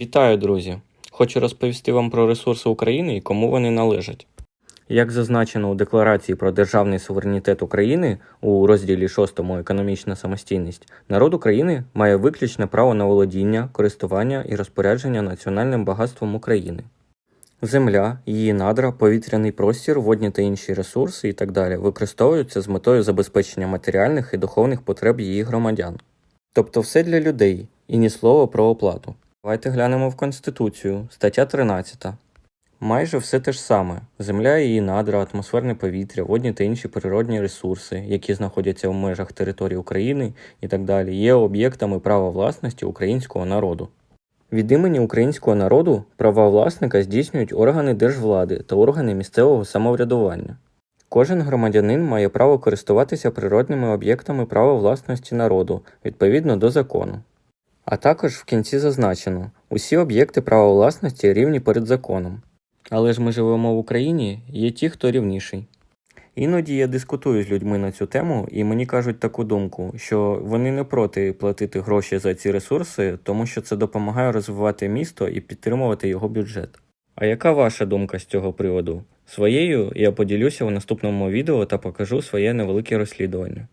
Вітаю, друзі! Хочу розповісти вам про ресурси України і кому вони належать. Як зазначено у Декларації про державний суверенітет України у розділі 6 Економічна самостійність, народ України має виключне право на володіння, користування і розпорядження національним багатством України. Земля, її надра, повітряний простір, водні та інші ресурси і так далі використовуються з метою забезпечення матеріальних і духовних потреб її громадян. Тобто все для людей і ні слова про оплату. Давайте глянемо в Конституцію, стаття 13. Майже все те ж саме: земля, її надра, атмосферне повітря, водні та інші природні ресурси, які знаходяться в межах території України і так далі, є об'єктами права власності українського народу. Від імені українського народу права власника здійснюють органи держвлади та органи місцевого самоврядування. Кожен громадянин має право користуватися природними об'єктами права власності народу відповідно до закону. А також в кінці зазначено, усі об'єкти права власності рівні перед законом. Але ж ми живемо в Україні, є ті, хто рівніший. Іноді я дискутую з людьми на цю тему, і мені кажуть таку думку, що вони не проти платити гроші за ці ресурси, тому що це допомагає розвивати місто і підтримувати його бюджет. А яка ваша думка з цього приводу? Своєю я поділюся в наступному відео та покажу своє невелике розслідування.